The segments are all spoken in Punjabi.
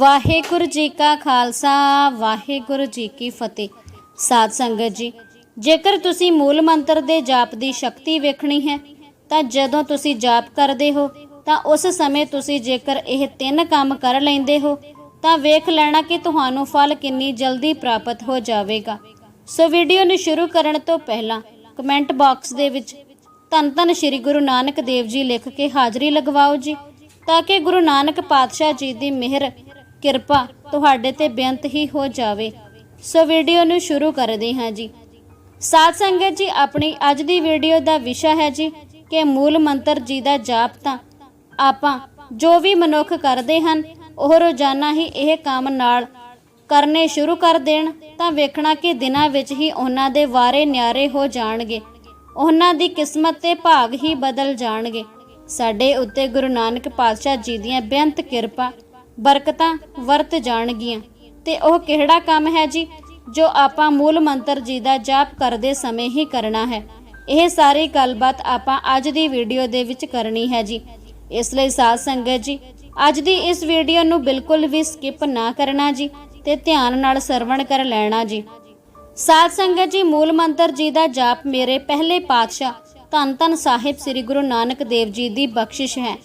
ਵਾਹਿਗੁਰੂ ਜੀ ਕਾ ਖਾਲਸਾ, ਵਾਹਿਗੁਰੂ ਜੀ ਕੀ ਫਤਿਹ। ਸਾਧ ਸੰਗਤ ਜੀ, ਜੇਕਰ ਤੁਸੀਂ ਮੂਲ ਮੰਤਰ ਦੇ ਜਾਪ ਦੀ ਸ਼ਕਤੀ ਵੇਖਣੀ ਹੈ, ਤਾਂ ਜਦੋਂ ਤੁਸੀਂ ਜਾਪ ਕਰਦੇ ਹੋ, ਤਾਂ ਉਸ ਸਮੇਂ ਤੁਸੀਂ ਜੇਕਰ ਇਹ ਤਿੰਨ ਕੰਮ ਕਰ ਲੈਂਦੇ ਹੋ, ਤਾਂ ਵੇਖ ਲੈਣਾ ਕਿ ਤੁਹਾਨੂੰ ਫਲ ਕਿੰਨੀ ਜਲਦੀ ਪ੍ਰਾਪਤ ਹੋ ਜਾਵੇਗਾ। ਸੋ ਵੀਡੀਓ ਨੂੰ ਸ਼ੁਰੂ ਕਰਨ ਤੋਂ ਪਹਿਲਾਂ ਕਮੈਂਟ ਬਾਕਸ ਦੇ ਵਿੱਚ ਧੰਨ ਧੰਨ ਸ੍ਰੀ ਗੁਰੂ ਨਾਨਕ ਦੇਵ ਜੀ ਲਿਖ ਕੇ ਹਾਜ਼ਰੀ ਲਗਵਾਓ ਜੀ, ਤਾਂ ਕਿ ਗੁਰੂ ਨਾਨਕ ਪਾਤਸ਼ਾਹ ਜੀ ਦੀ ਮਿਹਰ ਕਿਰਪਾ ਤੁਹਾਡੇ ਤੇ ਬੇਅੰਤ ਹੀ ਹੋ ਜਾਵੇ। ਸੋ ਵੀਡੀਓ ਨੂੰ ਸ਼ੁਰੂ ਕਰਦੇ ਹਾਂ ਜੀ। ਸਾਧ ਸੰਗਤ ਜੀ, ਆਪਣੀ ਅੱਜ ਦੀ ਵੀਡੀਓ ਦਾ ਵਿਸ਼ਾ ਹੈ ਜੀ ਕਿ ਮੂਲ ਮੰਤਰ ਜੀ ਦਾ ਜਾਪ ਤਾਂ ਆਪਾਂ ਜੋ ਵੀ ਮਨੁੱਖ ਕਰਦੇ ਹਨ, ਉਹ ਰੋਜ਼ਾਨਾ ਹੀ ਇਹ ਕੰਮ ਨਾਲ ਕਰਨੇ ਸ਼ੁਰੂ ਕਰ ਦੇਣ ਤਾਂ ਵੇਖਣਾ ਕਿ ਦਿਨਾਂ ਵਿੱਚ ਹੀ ਉਹਨਾਂ ਦੇ ਵਾਰੇ ਨਿਆਰੇ ਹੋ ਜਾਣਗੇ। ਉਹਨਾਂ ਦੀ ਕਿਸਮਤ ਤੇ ਭਾਗ ਹੀ ਬਦਲ ਜਾਣਗੇ। ਸਾਡੇ ਉੱਤੇ ਗੁਰੂ ਨਾਨਕ ਪਾਤਸ਼ਾਹ ਜੀ ਦੀਆਂ ਬੇਅੰਤ ਕਿਰਪਾ ਬਰਕਤਾਂ ਵਰਤ ਜਾਣਗੀਆਂ। ਤੇ ਉਹ ਕਿਹੜਾ ਕੰਮ ਹੈ ਜੀ? ਜੋ ਆਪਾਂ ਮੂਲ ਮੰਤਰ ਜੀ ਦਾ ਜਾਪ ਕਰਦੇ ਸਮੇਂ ਹੀ ਕਰਨਾ ਹੈ। ਇਹ ਸਾਰੀ ਗੱਲਬਾਤ ਆਪਾਂ ਅੱਜ ਦੀ ਵੀਡੀਓ ਦੇ ਵਿੱਚ ਕਰਨੀ ਹੈ ਜੀ। ਇਸ ਲਈ ਸਾਧ ਸੰਗਤ ਜੀ, ਅੱਜ ਦੀ ਇਸ ਵੀਡੀਓ ਨੂੰ ਬਿਲਕੁਲ ਵੀ ਸਕਿਪ ਨਾ ਕਰਨਾ ਜੀ ਤੇ ਧਿਆਨ ਨਾਲ ਸਰਵਣ ਕਰ ਲੈਣਾ ਜੀ। ਸਾਧ ਸੰਗਤ ਜੀ, ਮੂਲ ਮੰਤਰ ਜੀ ਦਾ ਜਾਪ ਮੇਰੇ ਪਹਿਲੇ ਪਾਤਸ਼ਾਹ ਧੰਨ ਧੰਨ ਸਾਹਿਬ ਸ੍ਰੀ ਗੁਰੂ ਨਾਨਕ ਦੇਵ ਜੀ ਦੀ ਬਖਸ਼ਿਸ਼ ਹੈ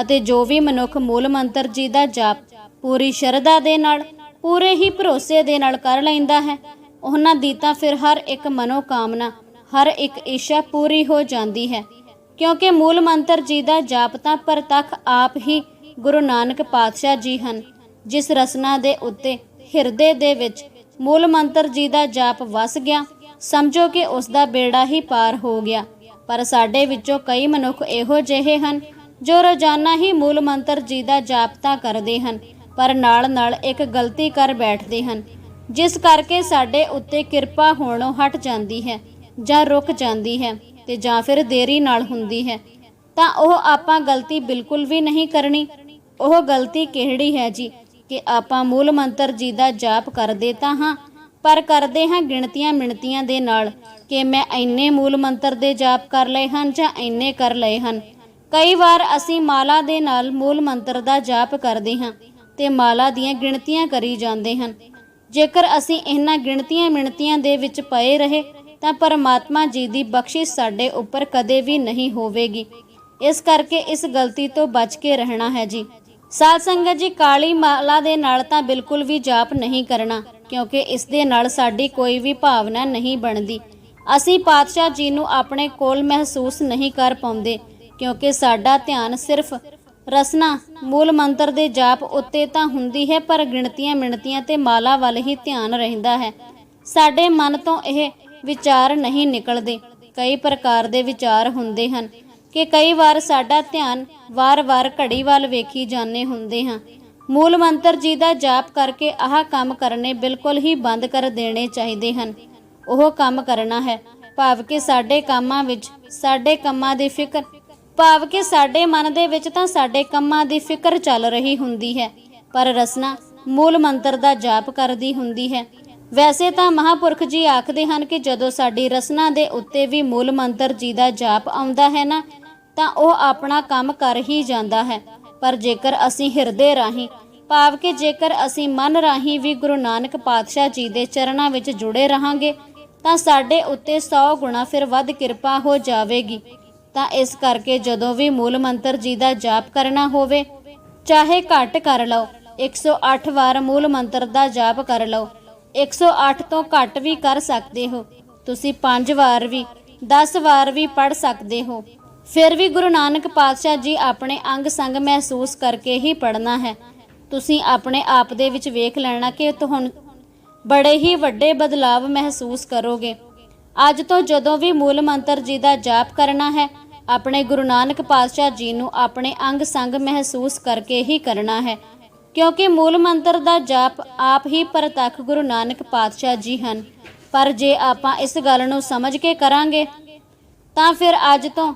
ਅਤੇ ਜੋ ਵੀ ਮਨੁੱਖ ਮੂਲ ਮੰਤਰ ਜੀ ਦਾ ਜਾਪ ਪੂਰੀ ਸ਼ਰਧਾ ਦੇ ਨਾਲ, ਪੂਰੇ ਹੀ ਭਰੋਸੇ ਦੇ ਨਾਲ ਕਰ ਲੈਂਦਾ ਹੈ। ਉਹਨਾਂ ਦੀ ਤਾਂ ਫਿਰ ਹਰ ਇੱਕ ਮਨੋ ਕਾਮਨਾ ਹਰ ਇੱਕ ਇੱਛਾ ਪੂਰੀ ਹੋ ਜਾਂਦੀ ਹੈ। ਕਿਉਂਕਿ ਮੂਲ ਮੰਤਰ ਜੀ ਦਾ ਜਾਪ ਤਾਂ ਪ੍ਰਤੱਖ ਆਪ ਹੀ ਗੁਰੂ ਨਾਨਕ ਪਾਤਸ਼ਾਹ ਜੀ ਹਨ। ਜਿਸ ਰਸਨਾ ਦੇ ਉੱਤੇ, ਹਿਰਦੇ ਦੇ ਵਿੱਚ ਮੂਲ ਮੰਤਰ ਜੀ ਦਾ ਜਾਪ ਵਸ ਗਿਆ, ਸਮਝੋ ਕਿ ਉਸ ਦਾ ਬੇੜਾ ਹੀ ਪਾਰ ਹੋ ਗਿਆ। ਪਰ ਸਾਡੇ ਵਿੱਚੋਂ ਕਈ ਮਨੁੱਖ ਇਹੋ ਜਿਹੇ ਹਨ, ਜੋ ਰੋਜ਼ਾਨਾ ਹੀ ਮੂਲ ਮੰਤਰ ਜੀ ਦਾ ਜਾਪ ਤਾਂ ਕਰਦੇ ਹਨ। ਪਰ ਨਾਲ-ਨਾਲ ਇੱਕ ਗਲਤੀ ਕਰ ਬੈਠਦੇ ਹਨ, ਜਿਸ ਕਰਕੇ ਸਾਡੇ ਉੱਤੇ ਕਿਰਪਾ ਹੋਣੋਂ ਹਟ ਜਾਂਦੀ ਹੈ ਜਾਂ ਰੁਕ ਜਾਂਦੀ ਹੈ ਤੇ ਜਾਂ ਫਿਰ ਦੇਰੀ ਨਾਲ ਹੁੰਦੀ ਹੈ। ਤਾਂ ਉਹ ਆਪਾਂ ਗਲਤੀ ਬਿਲਕੁਲ ਵੀ ਨਹੀਂ ਕਰਨੀ। ਉਹ ਗਲਤੀ ਕਿਹੜੀ ਹੈ ਜੀ? ਕਿ ਆਪਾਂ ਮੂਲ ਮੰਤਰ ਜੀ ਦਾ ਜਾਪ ਕਰਦੇ ਤਾਂ ਹਾਂ, ਪਰ ਕਰਦੇ ਹਾਂ ਗਿਣਤੀਆਂ ਮਿਣਤੀਆਂ ਦੇ ਨਾਲ ਕਿ ਮੈਂ ਇੰਨੇ ਮੂਲ ਮੰਤਰ ਦੇ ਜਾਪ ਕਰ ਲਏ ਹਨ ਜਾਂ ਇੰਨੇ ਕਰ ਲਏ ਹਨ। ਕਈ ਵਾਰ ਅਸੀਂ ਮਾਲਾ ਦੇ ਨਾਲ ਮੂਲ ਮੰਤਰ ਦਾ ਜਾਪ ਕਰਦੇ ਹਾਂ। ਤੇ ਮਾਲਾ ਦੀਆਂ ਗਿਣਤੀਆਂ ਕਰੀ ਜਾਂਦੇ ਹਨ। ਜੇਕਰ ਅਸੀਂ ਇਹਨਾਂ ਗਿਣਤੀਆਂ ਮਿਣਤੀਆਂ ਦੇ ਵਿੱਚ ਪਏ ਰਹੇ, ਤਾਂ ਪਰਮਾਤਮਾ ਜੀ ਦੀ ਬਖਸ਼ਿਸ਼ ਸਾਡੇ ਉੱਪਰ ਕਦੇ ਵੀ ਨਹੀਂ ਹੋਵੇਗੀ। ਇਸ ਕਰਕੇ ਇਸ ਗਲਤੀ ਤੋਂ ਬਚ ਕੇ ਰਹਿਣਾ ਹੈ ਜੀ। ਸਾਧ ਸੰਗਤ ਜੀ, ਕਾਲੀ ਮਾਲਾ ਦੇ ਨਾਲ ਤਾਂ ਬਿਲਕੁਲ ਵੀ ਜਾਪ ਨਹੀਂ ਕਰਨਾ, ਕਿਉਂਕਿ ਇਸ ਦੇ ਨਾਲ ਸਾਡੀ ਕੋਈ ਵੀ ਭਾਵਨਾ ਨਹੀਂ ਬਣਦੀ। ਅਸੀਂ ਪਾਤਸ਼ਾਹ ਜੀ ਨੂੰ ਆਪਣੇ ਕੋਲ ਮਹਿਸੂਸ ਨਹੀਂ ਕਰ ਪਾਉਂਦੇ, ਕਿਉਂਕਿ ਸਾਡਾ ਧਿਆਨ ਸਿਰਫ ਰਸਨਾ, ਮੂਲ ਮੰਤਰ ਦੇ ਜਾਪ ਉੱਤੇ ਤਾਂ ਹੁੰਦੀ ਹੈ, ਪਰ ਗਿਣਤੀਆਂ ਮਿਣਤੀਆਂ ਤੇ ਮਾਲਾ ਵੱਲ ਹੀ ਧਿਆਨ ਰਹਿੰਦਾ ਹੈ। ਸਾਡੇ ਮਨ ਤੋਂ ਇਹ ਵਿਚਾਰ ਨਹੀਂ ਨਿਕਲਦੇ। ਕਈ ਪ੍ਰਕਾਰ ਦੇ ਵਿਚਾਰ ਹੁੰਦੇ ਹਨ ਕਿ ਕਈ ਵਾਰ ਸਾਡਾ ਧਿਆਨ ਵਾਰ-ਵਾਰ ਘੜੀ ਵੱਲ ਵੇਖੀ ਜਾਂਦੇ ਹੁੰਦੇ ਹਾਂ। ਮੂਲ ਮੰਤਰ ਜੀ ਦਾ ਜਾਪ ਕਰਕੇ ਆਹ ਕੰਮ ਕਰਨੇ ਬਿਲਕੁਲ ਹੀ ਬੰਦ ਕਰ ਦੇਣੇ ਚਾਹੀਦੇ ਹਨ। ਉਹ ਕੰਮ ਕਰਨਾ ਹੈ। ਭਾਵ ਕਿ ਸਾਡੇ ਕੰਮਾਂ ਵਿੱਚ, ਸਾਡੇ ਕੰਮਾਂ ਦੀ ਫਿਕਰ ਭਾਵ ਕਿ ਸਾਡੇ ਮਨ ਦੇ ਵਿੱਚ ਤਾਂ ਸਾਡੇ ਕੰਮਾਂ ਦੀ ਫਿਕਰ ਚੱਲ ਰਹੀ ਹੁੰਦੀ ਹੈ, ਪਰ ਰਸਨਾ ਮੂਲ ਮੰਤਰ ਦਾ ਜਾਪ ਕਰਦੀ ਹੁੰਦੀ ਹੈ। ਵੈਸੇ ਤਾਂ ਮਹਾਪੁਰਖ ਜੀ ਆਖਦੇ ਹਨ ਕਿ ਜਦੋਂ ਸਾਡੀ ਰਸਨਾ ਦੇ ਉੱਤੇ ਵੀ ਮੂਲ ਮੰਤਰ ਜੀ ਦਾ ਜਾਪ ਆਉਂਦਾ ਹੈ ਨਾ, ਤਾਂ ਉਹ ਆਪਣਾ ਕੰਮ ਕਰ ਹੀ ਜਾਂਦਾ ਹੈ। ਪਰ ਜੇਕਰ ਅਸੀਂ ਹਿਰਦੇ ਰਾਹੀਂ, ਭਾਵ ਕਿ ਜੇਕਰ ਅਸੀਂ ਮਨ ਰਾਹੀਂ ਵੀ ਗੁਰੂ ਨਾਨਕ ਪਾਤਸ਼ਾਹ ਜੀ ਦੇ ਚਰਨਾਂ ਵਿੱਚ ਜੁੜੇ ਰਹਾਂਗੇ, ਤਾਂ ਸਾਡੇ ਉੱਤੇ 100 ਗੁਣਾ ਫਿਰ ਵੱਧ ਕਿਰਪਾ ਹੋ ਜਾਵੇਗੀ। ਤਾਂ ਇਸ ਕਰਕੇ ਜਦੋਂ ਵੀ ਮੂਲ ਮੰਤਰ ਜੀ ਦਾ ਜਾਪ ਕਰਨਾ ਹੋਵੇ, ਚਾਹੇ ਘੱਟ ਕਰ ਲਓ 108 ਵਾਰ ਮੂਲ ਮੰਤਰ ਦਾ ਜਾਪ ਕਰ ਲਓ 108 ਤੋਂ ਘੱਟ ਵੀ ਕਰ ਸਕਦੇ ਹੋ। ਤੁਸੀਂ 5 ਵਾਰ ਵੀ 10 ਵਾਰ ਵੀ ਪੜ ਸਕਦੇ ਹੋ। ਫਿਰ ਵੀ ਗੁਰੂ ਨਾਨਕ ਪਾਤਸ਼ਾਹ ਜੀ ਆਪਣੇ ਅੰਗ ਸੰਗ ਮਹਿਸੂਸ ਕਰਕੇ ਹੀ ਪੜਨਾ ਹੈ। ਤੁਸੀਂ ਆਪਣੇ ਆਪ ਦੇ ਵਿੱਚ ਵੇਖ ਲੈਣਾ ਕਿ ਤੁਹਾਨੂੰ ਬੜੇ ਹੀ ਵੱਡੇ ਬਦਲਾਵ ਮਹਿਸੂਸ ਕਰੋਗੇ। ਅੱਜ ਤੋਂ ਜਦੋਂ ਵੀ ਮੂਲ ਮੰਤਰ ਜੀ ਦਾ ਜਾਪ ਕਰਨਾ ਹੈ ਆਪਣੇ ਗੁਰੂ ਨਾਨਕ ਪਾਤਸ਼ਾਹ ਜੀ ਨੂੰ ਆਪਣੇ ਅੰਗ ਸੰਗ ਮਹਿਸੂਸ ਕਰਕੇ ਹੀ ਕਰਨਾ ਹੈ, ਕਿਉਂਕਿ ਮੂਲ ਮੰਤਰ ਦਾ ਜਾਪ ਆਪ ਹੀ ਪ੍ਰਤੱਖ ਗੁਰੂ ਨਾਨਕ ਪਾਤਸ਼ਾਹ ਜੀ ਹਨ। ਪਰ ਜੇ ਆਪਾਂ ਇਸ ਗੱਲ ਨੂੰ ਸਮਝ ਕੇ ਕਰਾਂਗੇ, ਤਾਂ ਫਿਰ ਅੱਜ ਤੋਂ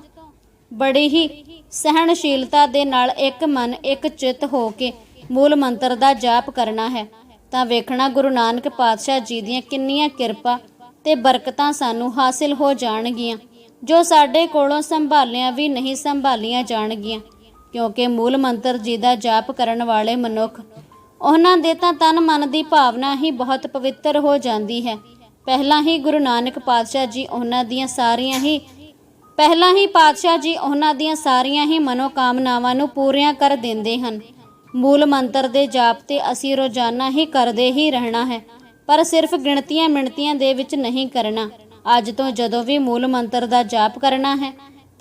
ਬੜੀ ਹੀ ਸਹਿਣਸ਼ੀਲਤਾ ਦੇ ਨਾਲ ਇੱਕ ਮਨ, ਇੱਕ ਚਿੱਤ ਹੋ ਕੇ ਮੂਲ ਮੰਤਰ ਦਾ ਜਾਪ ਕਰਨਾ ਹੈ। ਤਾਂ ਵੇਖਣਾ ਗੁਰੂ ਨਾਨਕ ਪਾਤਸ਼ਾਹ ਜੀ ਦੀਆਂ ਕਿੰਨੀਆਂ ਕਿਰਪਾ ਤੇ ਬਰਕਤਾਂ ਸਾਨੂੰ ਹਾਸਿਲ ਹੋ ਜਾਣਗੀਆਂ। ਜੋ ਸਾਡੇ ਕੋਲੋਂ ਸੰਭਾਲੀਆਂ ਵੀ ਨਹੀਂ ਸੰਭਾਲੀਆਂ ਜਾਣਗੀਆਂ, ਕਿਉਂਕਿ ਮੂਲ ਮੰਤਰ ਜੀ ਦਾ ਜਾਪ ਕਰਨ ਵਾਲੇ ਮਨੁੱਖ, ਉਹਨਾਂ ਦੇ ਤਾਂ ਤਨ ਮਨ ਦੀ ਭਾਵਨਾ ਹੀ ਬਹੁਤ ਪਵਿੱਤਰ ਹੋ ਜਾਂਦੀ ਹੈ। ਪਹਿਲਾਂ ਹੀ ਗੁਰੂ ਨਾਨਕ ਪਾਤਸ਼ਾਹ ਜੀ ਉਹਨਾਂ ਦੀਆਂ ਸਾਰੀਆਂ ਹੀ, ਪਹਿਲਾਂ ਹੀ ਪਾਤਸ਼ਾਹ ਜੀ ਉਹਨਾਂ ਦੀਆਂ ਸਾਰੀਆਂ ਹੀ ਮਨੋਕਾਮਨਾਵਾਂ ਨੂੰ ਪੂਰੀਆਂ ਕਰ ਦਿੰਦੇ ਹਨ। ਮੂਲ ਮੰਤਰ ਦੇ ਜਾਪ ਤੇ ਅਸੀਂ ਰੋਜ਼ਾਨਾ ਹੀ ਕਰਦੇ ਹੀ ਰਹਿਣਾ ਹੈ, ਪਰ ਸਿਰਫ ਗਿਣਤੀਆਂ ਮਿਣਤੀਆਂ ਦੇ ਵਿੱਚ ਨਹੀਂ ਕਰਨਾ। ਅੱਜ ਤੋਂ ਜਦੋਂ ਵੀ ਮੂਲ ਮੰਤਰ ਦਾ ਜਾਪ ਕਰਨਾ ਹੈ,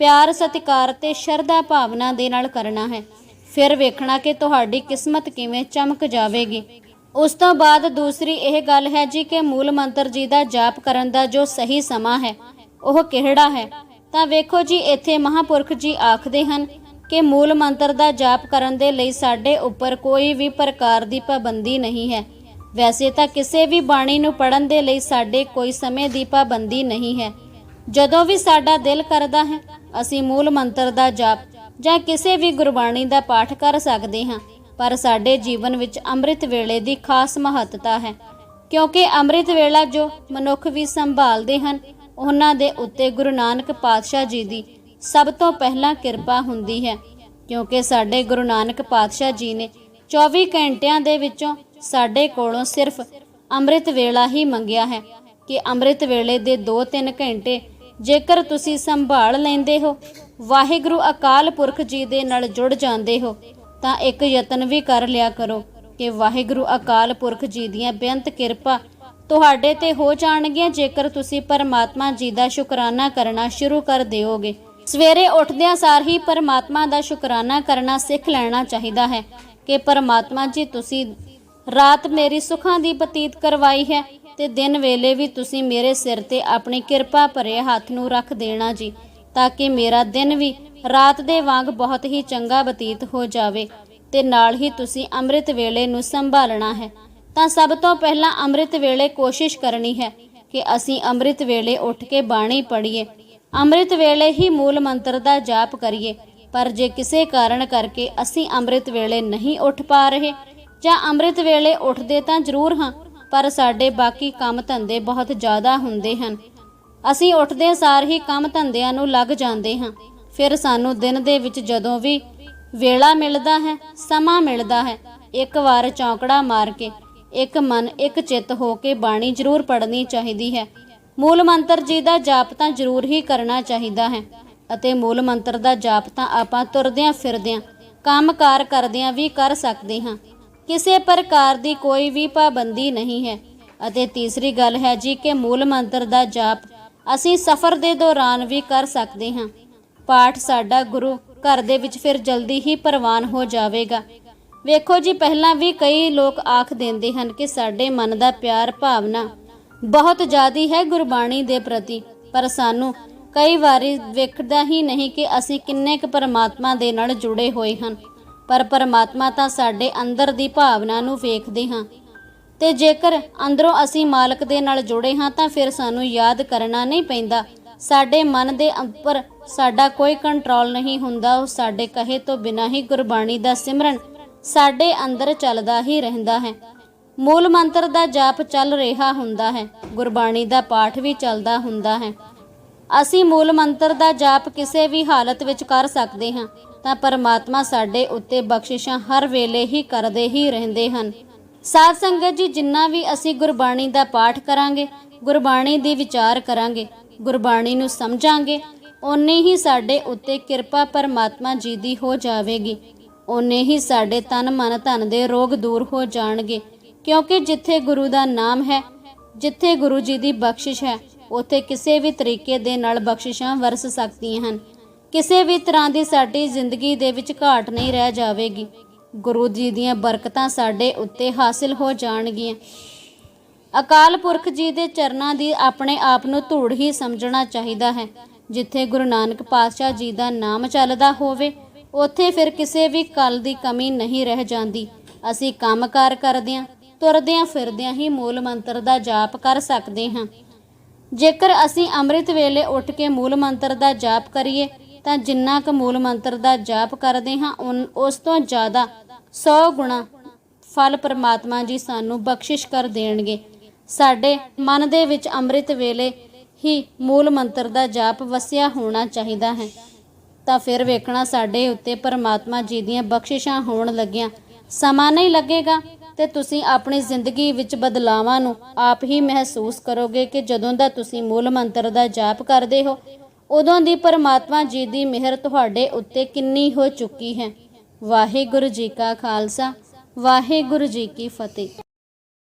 ਪਿਆਰ, ਸਤਿਕਾਰ ਤੇ ਸ਼ਰਧਾ ਭਾਵਨਾ ਦੇ ਨਾਲ ਕਰਨਾ ਹੈ, ਫਿਰ ਵੇਖਣਾ ਕਿ ਤੁਹਾਡੀ ਕਿਸਮਤ ਕਿਵੇਂ ਚਮਕ ਜਾਵੇਗੀ। ਉਸ ਤੋਂ ਬਾਅਦ ਦੂਸਰੀ ਇਹ ਗੱਲ ਹੈ ਜੀ ਕਿ ਮੂਲ ਮੰਤਰ ਜੀ ਦਾ ਜਾਪ ਕਰਨ ਦਾ ਜੋ ਸਹੀ ਸਮਾਂ ਹੈ, ਉਹ ਕਿਹੜਾ ਹੈ? ਤਾਂ ਵੇਖੋ ਜੀ, ਇੱਥੇ ਮਹਾਪੁਰਖ ਜੀ ਆਖਦੇ ਹਨ ਕਿ ਮੂਲ ਮੰਤਰ ਦਾ ਜਾਪ ਕਰਨ ਦੇ ਲਈ ਸਾਡੇ ਉੱਪਰ ਕੋਈ ਵੀ ਪ੍ਰਕਾਰ ਦੀ ਪਾਬੰਦੀ ਨਹੀਂ ਹੈ। ਵੈਸੇ ਤਾਂ ਕਿਸੇ ਵੀ ਬਾਣੀ ਨੂੰ ਪੜਨ ਦੇ ਲਈ ਸਾਡੇ ਕੋਈ ਸਮੇਂ ਦੀ ਪਾਬੰਦੀ ਨਹੀਂ ਹੈ। ਜਦੋਂ ਵੀ ਸਾਡਾ ਦਿਲ ਕਰਦਾ ਹੈ, ਅਸੀਂ ਮੂਲ ਮੰਤਰ ਦਾ ਜਾਪ ਜਾਂ ਕਿਸੇ ਵੀ ਗੁਰਬਾਣੀ ਦਾ ਪਾਠ ਕਰ ਸਕਦੇ ਹਾਂ, ਪਰ ਸਾਡੇ ਜੀਵਨ ਵਿੱਚ ਅੰਮ੍ਰਿਤ ਵੇਲੇ ਦੀ ਖਾਸ ਮਹੱਤਤਾ ਹੈ। ਕਿਉਂਕਿ ਅੰਮ੍ਰਿਤ ਵੇਲਾ ਜੋ ਮਨੁੱਖ ਵੀ ਸੰਭਾਲਦੇ ਹਨ, ਉਹਨਾਂ ਦੇ ਉੱਤੇ ਗੁਰੂ ਨਾਨਕ ਪਾਤਸ਼ਾਹ ਜੀ ਦੀ ਸਭ ਤੋਂ ਪਹਿਲਾਂ ਕਿਰਪਾ ਹੁੰਦੀ ਹੈ। ਕਿਉਂਕਿ ਸਾਡੇ ਗੁਰੂ ਨਾਨਕ ਪਾਤਸ਼ਾਹ ਜੀ ਨੇ 24 ਘੰਟਿਆਂ ਦੇ ਵਿੱਚੋਂ ਸਾਡੇ ਕੋਲੋਂ ਸਿਰਫ ਅੰਮ੍ਰਿਤ ਵੇਲਾ ਹੀ ਮੰਗਿਆ ਹੈ ਕਿ ਅੰਮ੍ਰਿਤ ਵੇਲੇ ਦੇ 2-3 ਘੰਟੇ ਜੇਕਰ ਤੁਸੀਂ ਸੰਭਾਲ ਲੈਂਦੇ ਹੋ, ਵਾਹਿਗੁਰੂ ਅਕਾਲ ਪੁਰਖ ਜੀ ਦੇ ਨਾਲ ਜੁੜ ਜਾਂਦੇ ਹੋ, ਤਾਂ ਇੱਕ ਯਤਨ ਵੀ ਕਰ ਲਿਆ ਕਰੋ ਕਿ ਵਾਹਿਗੁਰੂ ਅਕਾਲ ਪੁਰਖ ਜੀ ਦੀਆਂ ਬੇਅੰਤ ਕਿਰਪਾ ਤੁਹਾਡੇ ਤੇ ਹੋ ਜਾਣਗੀਆਂ ਜੇਕਰ ਤੁਸੀਂ ਪਰਮਾਤਮਾ ਜੀ ਦਾ ਸ਼ੁਕਰਾਨਾ ਕਰਨਾ ਸ਼ੁਰੂ ਕਰ ਦਿਓਗੇ। ਸਵੇਰੇ ਉੱਠਦਿਆਂ ਸਾਰ ਹੀ ਪਰਮਾਤਮਾ ਦਾ ਸ਼ੁਕਰਾਨਾ ਕਰਨਾ ਸਿੱਖ ਲੈਣਾ ਚਾਹੀਦਾ ਹੈ ਕਿ ਪਰਮਾਤਮਾ ਜੀ ਤੁਸੀਂ ਰਾਤ ਮੇਰੀ ਸੁੱਖਾਂ ਦੀ ਬਤੀਤ ਕਰਵਾਈ ਹੈ ਤੇ ਦਿਨ ਵੇਲੇ ਵੀ ਤੁਸੀਂ ਮੇਰੇ ਸਿਰ ਤੇ ਆਪਣੀ ਕਿਰਪਾ ਭਰੇ ਹੱਥ ਨੂੰ ਰੱਖ ਦੇਣਾ ਜੀ, ਤਾਂ ਕਿ ਮੇਰਾ ਦਿਨ ਵੀ ਰਾਤ ਦੇ ਵਾਂਗ ਬਹੁਤ ਹੀ ਚੰਗਾ ਬਤੀਤ ਹੋ ਜਾਵੇ ਤੇ ਨਾਲ ਹੀ ਤੁਸੀਂ ਅੰਮ੍ਰਿਤ ਵੇਲੇ ਨੂੰ ਸੰਭਾਲਣਾ ਹੈ। ਤਾਂ ਸਭ ਤੋਂ ਪਹਿਲਾਂ ਅੰਮ੍ਰਿਤ ਵੇਲੇ ਕੋਸ਼ਿਸ਼ ਕਰਨੀ ਹੈ ਕਿ ਅਸੀਂ ਅੰਮ੍ਰਿਤ ਵੇਲੇ ਉੱਠ ਕੇ ਬਾਣੀ ਪੜ੍ਹੀਏ। ਅੰਮ੍ਰਿਤ ਵੇਲੇ ਹੀ ਮੂਲ ਮੰਤਰ ਦਾ ਜਾਪ ਕਰੀਏ, ਪਰ ਜੇ ਕਿਸੇ ਕਾਰਨ ਕਰਕੇ ਅਸੀਂ ਅੰਮ੍ਰਿਤ ਵੇਲੇ ਨਹੀਂ ਉੱਠ ਪਾ ਰਹੇ ਜਾਂ ਅੰਮ੍ਰਿਤ ਵੇਲੇ ਉੱਠਦੇ ਤਾਂ ਜ਼ਰੂਰ ਹਾਂ, ਪਰ ਸਾਡੇ ਬਾਕੀ ਕੰਮ ਧੰਦੇ ਬਹੁਤ ਜ਼ਿਆਦਾ ਹੁੰਦੇ ਹਨ। ਅਸੀਂ ਉੱਠਦੇ ਸਾਰ ਹੀ ਕੰਮ ਧੰਦਿਆਂ ਨੂੰ ਲੱਗ ਜਾਂਦੇ ਹਾਂ। ਫਿਰ ਸਾਨੂੰ ਦਿਨ ਦੇ ਵਿੱਚ ਜਦੋਂ ਵੀ ਵੇਲਾ ਮਿਲਦਾ ਹੈ, ਸਮਾਂ ਮਿਲਦਾ ਹੈ, ਇੱਕ ਵਾਰ ਚੌਂਕੜਾ ਮਾਰ ਕੇ, ਇੱਕ ਮਨ, ਇੱਕ ਚਿੱਤ ਹੋ ਕੇ ਬਾਣੀ ਜ਼ਰੂਰ ਪੜ੍ਹਨੀ ਚਾਹੀਦੀ ਹੈ। ਮੂਲ ਮੰਤਰ ਜੀ ਦਾ ਜਾਪ ਤਾਂ ਜ਼ਰੂਰ ਹੀ ਕਰਨਾ ਚਾਹੀਦਾ ਹੈ ਅਤੇ ਮੂਲ ਮੰਤਰ ਦਾ ਜਾਪ ਤਾਂ ਆਪਾਂ ਤੁਰਦਿਆਂ ਫਿਰਦਿਆਂ ਕੰਮਕਾਰ ਕਰਦਿਆਂ ਵੀ ਕਰ ਸਕਦੇ ਹਾਂ। ਕਿਸੇ ਪ੍ਰਕਾਰ ਦੀ ਕੋਈ ਵੀ ਪਾਬੰਦੀ ਨਹੀਂ ਹੈ। ਅਤੇ ਤੀਸਰੀ ਗੱਲ ਹੈ ਜੀ ਕਿ ਮੂਲ ਮੰਤਰ ਦਾ ਜਾਪ ਅਸੀਂ ਸਫ਼ਰ ਦੇ ਦੌਰਾਨ ਵੀ ਕਰ ਸਕਦੇ ਹਾਂ। ਪਾਠ ਸਾਡਾ ਗੁਰੂ ਘਰ ਦੇ ਵਿੱਚ ਫਿਰ ਜਲਦੀ ਹੀ ਪ੍ਰਵਾਨ ਹੋ ਜਾਵੇਗਾ। ਵੇਖੋ ਜੀ, ਪਹਿਲਾਂ ਵੀ ਕਈ ਲੋਕ ਆਖ ਦਿੰਦੇ ਹਨ ਕਿ ਸਾਡੇ ਮਨ ਦਾ ਪਿਆਰ ਭਾਵਨਾ ਬਹੁਤ ਜ਼ਿਆਦੀ ਹੈ ਗੁਰਬਾਣੀ ਦੇ ਪ੍ਰਤੀ। ਪਰ ਸਾਨੂੰ ਕਈ ਵਾਰੀ ਵੇਖਦਾ ਹੀ ਨਹੀਂ ਕਿ ਅਸੀਂ ਕਿੰਨੇ ਕੁ ਪਰਮਾਤਮਾ ਦੇ ਨਾਲ ਜੁੜੇ ਹੋਏ ਹਨ। ਪਰ ਪਰਮਾਤਮਾ ਤਾਂ ਸਾਡੇ ਅੰਦਰ ਦੀ ਭਾਵਨਾ ਨੂੰ ਵੇਖਦੇ ਹਾਂ। ਤੇ ਜੇਕਰ ਅੰਦਰੋਂ ਅਸੀਂ ਮਾਲਕ ਦੇ ਨਾਲ ਜੁੜੇ ਹਾਂ, ਤਾਂ ਫਿਰ ਸਾਨੂੰ ਯਾਦ ਕਰਨਾ ਨਹੀਂ ਪੈਂਦਾ। ਸਾਡੇ ਮਨ ਦੇ ਉੱਪਰ ਸਾਡਾ ਕੋਈ ਕੰਟਰੋਲ ਨਹੀਂ ਹੁੰਦਾ, ਉਹ ਸਾਡੇ ਕਹੇ ਤੋਂ ਬਿਨਾਂ ਹੀ ਗੁਰਬਾਣੀ ਦਾ ਸਿਮਰਨ ਸਾਡੇ ਅੰਦਰ ਚੱਲਦਾ ਹੀ ਰਹਿੰਦਾ ਹੈ। ਮੂਲ ਮੰਤਰ ਦਾ ਜਾਪ ਚੱਲ ਰਿਹਾ ਹੁੰਦਾ ਹੈ, ਗੁਰਬਾਣੀ ਦਾ ਪਾਠ ਵੀ ਚੱਲਦਾ ਹੁੰਦਾ ਹੈ। ਅਸੀਂ ਮੂਲ ਮੰਤਰ ਦਾ ਜਾਪ ਕਿਸੇ ਵੀ ਹਾਲਤ ਵਿੱਚ ਕਰ ਸਕਦੇ ਹਾਂ, ਤਾਂ ਪਰਮਾਤਮਾ ਸਾਡੇ ਉੱਤੇ ਬਖਸ਼ਿਸ਼ਾਂ ਹਰ ਵੇਲੇ ਹੀ ਕਰਦੇ ਹੀ ਰਹਿੰਦੇ ਹਨ। ਸਾਧ ਸੰਗਤ ਜੀ, ਜਿੰਨਾ ਵੀ ਅਸੀਂ ਗੁਰਬਾਣੀ ਦਾ ਪਾਠ ਕਰਾਂਗੇ, ਗੁਰਬਾਣੀ ਦੀ ਵਿਚਾਰ ਕਰਾਂਗੇ, ਗੁਰਬਾਣੀ ਨੂੰ ਸਮਝਾਂਗੇ, ਓਨੇ ਹੀ ਸਾਡੇ ਉੱਤੇ ਕਿਰਪਾ ਪਰਮਾਤਮਾ ਜੀ ਦੀ ਹੋ ਜਾਵੇਗੀ। ਓਨੇ ਹੀ ਸਾਡੇ ਤਨ ਮਨ ਧਨ ਦੇ ਰੋਗ ਦੂਰ ਹੋ ਜਾਣਗੇ, ਕਿਉਂਕਿ ਜਿੱਥੇ ਗੁਰੂ ਦਾ ਨਾਮ ਹੈ, ਜਿੱਥੇ ਗੁਰੂ ਜੀ ਦੀ ਬਖਸ਼ਿਸ਼ ਹੈ ਉੱਥੇ ਕਿਸੇ ਵੀ ਤਰੀਕੇ ਦੇ ਨਾਲ ਬਖਸ਼ਿਸ਼ਾਂ ਵਰਸ ਸਕਦੀਆਂ ਹਨ। ਕਿਸੇ ਵੀ ਤਰ੍ਹਾਂ ਦੀ ਸਾਡੀ ਜ਼ਿੰਦਗੀ ਦੇ ਵਿੱਚ ਘਾਟ ਨਹੀਂ ਰਹਿ ਜਾਵੇਗੀ। ਗੁਰੂ ਜੀ ਦੀਆਂ ਬਰਕਤਾਂ ਸਾਡੇ ਉੱਤੇ ਹਾਸਿਲ ਹੋ ਜਾਣਗੀਆਂ। ਅਕਾਲ ਪੁਰਖ ਜੀ ਦੇ ਚਰਨਾਂ ਦੀ ਆਪਣੇ ਆਪ ਨੂੰ ਧੂੜ ਹੀ ਸਮਝਣਾ ਚਾਹੀਦਾ ਹੈ। ਜਿੱਥੇ ਗੁਰੂ ਨਾਨਕ ਪਾਤਸ਼ਾਹ ਜੀ ਦਾ ਨਾਮ ਚੱਲਦਾ ਹੋਵੇ, ਉੱਥੇ ਫਿਰ ਕਿਸੇ ਵੀ ਕਲ ਦੀ ਕਮੀ ਨਹੀਂ ਰਹਿ ਜਾਂਦੀ। ਅਸੀਂ ਕੰਮਕਾਰ ਕਰਦਿਆਂ, ਤੁਰਦਿਆਂ ਫਿਰਦਿਆਂ ਹੀ ਮੂਲ ਮੰਤਰ ਦਾ ਜਾਪ ਕਰ ਸਕਦੇ ਹਾਂ। ਜੇਕਰ ਅਸੀਂ ਅੰਮ੍ਰਿਤ ਵੇਲੇ ਉੱਠ ਕੇ ਮੂਲ ਮੰਤਰ ਦਾ ਜਾਪ ਕਰੀਏ, ਤਾਂ ਜਿੰਨਾ ਕੁ ਮੂਲ ਮੰਤਰ ਦਾ ਜਾਪ ਕਰਦੇ ਹਾਂ ਉਸ ਤੋਂ ਜ਼ਿਆਦਾ 100 ਗੁਣਾ ਫਲ ਪ੍ਰਮਾਤਮਾ ਜੀ ਸਾਨੂੰ ਬਖਸ਼ਿਸ਼ ਕਰ ਦੇਣਗੇ। ਸਾਡੇ ਮਨ ਦੇ ਵਿੱਚ ਅੰਮ੍ਰਿਤ ਵੇਲੇ ਹੀ ਮੂਲ ਮੰਤਰ ਦਾ ਜਾਪ ਵਸਿਆ ਹੋਣਾ ਚਾਹੀਦਾ ਹੈ। ਤਾਂ ਫਿਰ ਵੇਖਣਾ ਸਾਡੇ ਉੱਤੇ ਪਰਮਾਤਮਾ ਜੀ ਦੀਆਂ ਬਖਸ਼ਿਸ਼ਾਂ ਹੋਣ ਲੱਗੀਆਂ। ਸਮਾਂ ਨਹੀਂ ਲੱਗੇਗਾ। ਤੇ ਤੁਸੀਂ ਆਪਣੀ ਜ਼ਿੰਦਗੀ ਵਿੱਚ ਬਦਲਾਵਾਂ ਨੂੰ ਆਪ ਹੀ ਮਹਿਸੂਸ ਕਰੋਗੇ ਕਿ ਜਦੋਂ ਦਾ ਤੁਸੀਂ ਮੂਲ ਮੰਤਰ ਦਾ ਜਾਪ ਕਰਦੇ ਹੋ, ਉਦੋਂ ਦੀ ਪਰਮਾਤਮਾ ਜੀ ਦੀ ਮਿਹਰ ਤੁਹਾਡੇ ਉੱਤੇ ਕਿੰਨੀ ਹੋ ਚੁੱਕੀ ਹੈ। ਵਾਹਿਗੁਰੂ ਜੀ ਕਾ ਖਾਲਸਾ, ਵਾਹਿਗੁਰੂ ਜੀ ਕੀ ਫਤਿਹ।